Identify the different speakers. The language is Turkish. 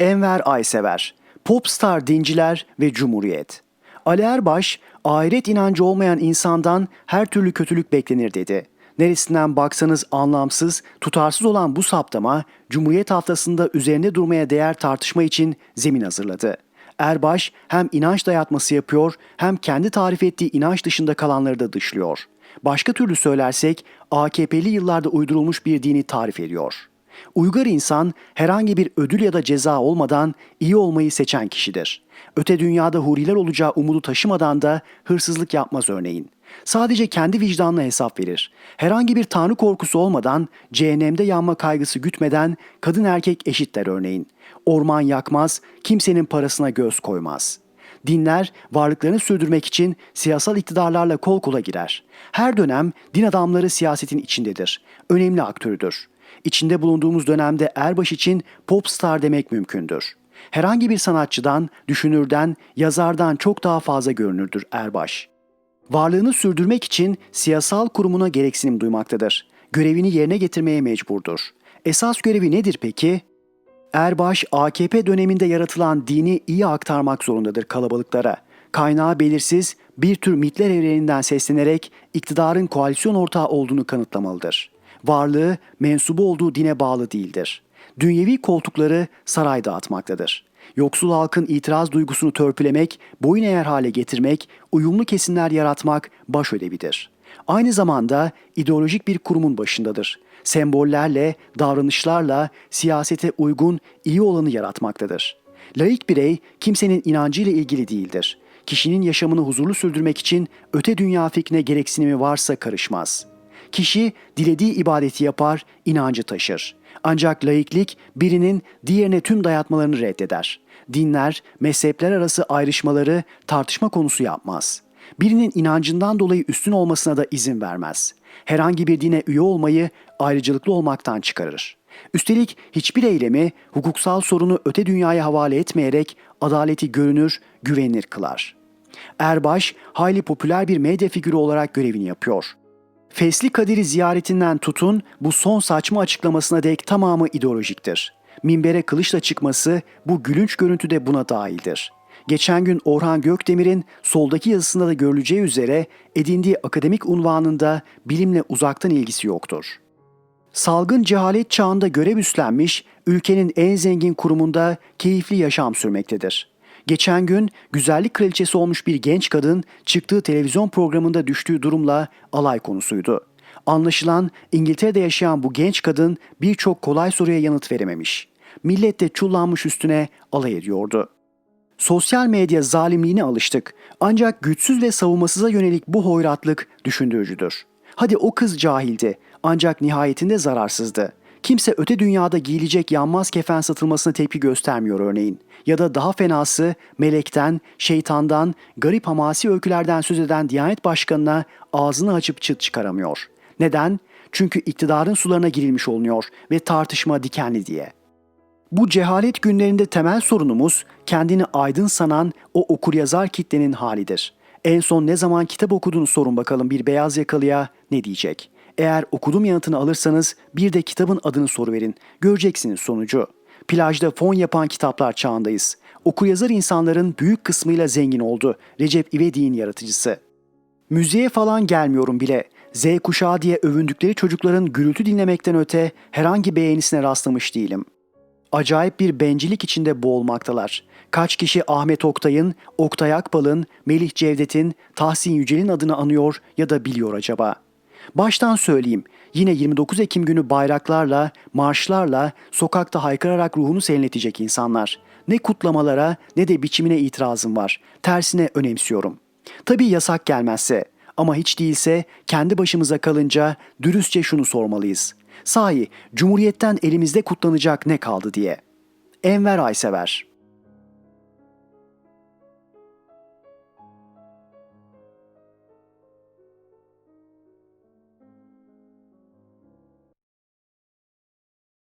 Speaker 1: Enver Aysever, Popstar Dinciler ve Cumhuriyet. Ali Erbaş, ahiret inancı olmayan insandan her türlü kötülük beklenir dedi. Neresinden baksanız anlamsız, tutarsız olan bu saptama, Cumhuriyet haftasında üzerinde durmaya değer tartışma için zemin hazırladı. Erbaş hem inanç dayatması yapıyor hem kendi tarif ettiği inanç dışında kalanları da dışlıyor. Başka türlü söylersek AKP'li yıllarda uydurulmuş bir dini tarif ediyor. Uygar insan herhangi bir ödül ya da ceza olmadan iyi olmayı seçen kişidir. Öte dünyada huriler olacağı umudu taşımadan da hırsızlık yapmaz örneğin. Sadece kendi vicdanına hesap verir. Herhangi bir tanrı korkusu olmadan, cehennemde yanma kaygısı gütmeden kadın erkek eşitler örneğin. Orman yakmaz, kimsenin parasına göz koymaz.'' Dinler varlıklarını sürdürmek için siyasal iktidarlarla kol kola girer. Her dönem din adamları siyasetin içindedir. Önemli aktörüdür. İçinde bulunduğumuz dönemde Erbaş için popstar demek mümkündür. Herhangi bir sanatçıdan, düşünürden, yazardan çok daha fazla görünürdür Erbaş. Varlığını sürdürmek için siyasal kurumuna gereksinim duymaktadır. Görevini yerine getirmeye mecburdur. Esas görevi nedir peki? Erbaş, AKP döneminde yaratılan dini iyi aktarmak zorundadır kalabalıklara. Kaynağı belirsiz bir tür mitler evreninden seslenerek iktidarın koalisyon ortağı olduğunu kanıtlamalıdır. Varlığı mensubu olduğu dine bağlı değildir. Dünyevi koltukları saray dağıtmaktadır. Yoksul halkın itiraz duygusunu törpülemek, boyun eğer hale getirmek, uyumlu kesimler yaratmak baş ödevidir. Aynı zamanda ideolojik bir kurumun başındadır sembollerle, davranışlarla siyasete uygun iyi olanı yaratmaktadır. Laik birey kimsenin inancıyla ilgili değildir. Kişinin yaşamını huzurlu sürdürmek için öte dünya fikrine gereksinimi varsa karışmaz. Kişi dilediği ibadeti yapar, inancı taşır. Ancak laiklik birinin diğerine tüm dayatmalarını reddeder. Dinler, mezhepler arası ayrışmaları tartışma konusu yapmaz. Birinin inancından dolayı üstün olmasına da izin vermez herhangi bir dine üye olmayı ayrıcalıklı olmaktan çıkarır. Üstelik hiçbir eylemi hukuksal sorunu öte dünyaya havale etmeyerek adaleti görünür, güvenilir kılar. Erbaş, hayli popüler bir medya figürü olarak görevini yapıyor. Fesli Kadir'i ziyaretinden tutun bu son saçma açıklamasına dek tamamı ideolojiktir. Minbere kılıçla çıkması bu gülünç görüntü de buna dahildir. Geçen gün Orhan Gökdemir'in soldaki yazısında da görüleceği üzere edindiği akademik unvanında bilimle uzaktan ilgisi yoktur. Salgın cehalet çağında görev üstlenmiş, ülkenin en zengin kurumunda keyifli yaşam sürmektedir. Geçen gün güzellik kraliçesi olmuş bir genç kadın çıktığı televizyon programında düştüğü durumla alay konusuydu. Anlaşılan İngiltere'de yaşayan bu genç kadın birçok kolay soruya yanıt verememiş. Millet de çullanmış üstüne alay ediyordu. Sosyal medya zalimliğine alıştık. Ancak güçsüz ve savunmasıza yönelik bu hoyratlık düşündürücüdür. Hadi o kız cahildi ancak nihayetinde zararsızdı. Kimse öte dünyada giyilecek yanmaz kefen satılmasına tepki göstermiyor örneğin. Ya da daha fenası melekten, şeytandan, garip hamasi öykülerden söz eden Diyanet Başkanı'na ağzını açıp çıt çıkaramıyor. Neden? Çünkü iktidarın sularına girilmiş olunuyor ve tartışma dikenli diye. Bu cehalet günlerinde temel sorunumuz kendini aydın sanan o okuryazar kitlenin halidir. En son ne zaman kitap okuduğunu sorun bakalım bir beyaz yakalıya ne diyecek? Eğer okudum yanıtını alırsanız bir de kitabın adını soruverin. Göreceksiniz sonucu. Plajda fon yapan kitaplar çağındayız. Okuryazar insanların büyük kısmıyla zengin oldu. Recep İvedik'in yaratıcısı. Müziğe falan gelmiyorum bile. Z kuşağı diye övündükleri çocukların gürültü dinlemekten öte herhangi beğenisine rastlamış değilim acayip bir bencilik içinde boğulmaktalar. Kaç kişi Ahmet Oktay'ın, Oktay Akbal'ın, Melih Cevdet'in, Tahsin Yücel'in adını anıyor ya da biliyor acaba? Baştan söyleyeyim, yine 29 Ekim günü bayraklarla, marşlarla, sokakta haykırarak ruhunu serinletecek insanlar. Ne kutlamalara ne de biçimine itirazım var. Tersine önemsiyorum. Tabii yasak gelmezse ama hiç değilse kendi başımıza kalınca dürüstçe şunu sormalıyız. Sahi Cumhuriyet'ten elimizde kutlanacak ne kaldı diye. Enver Aysever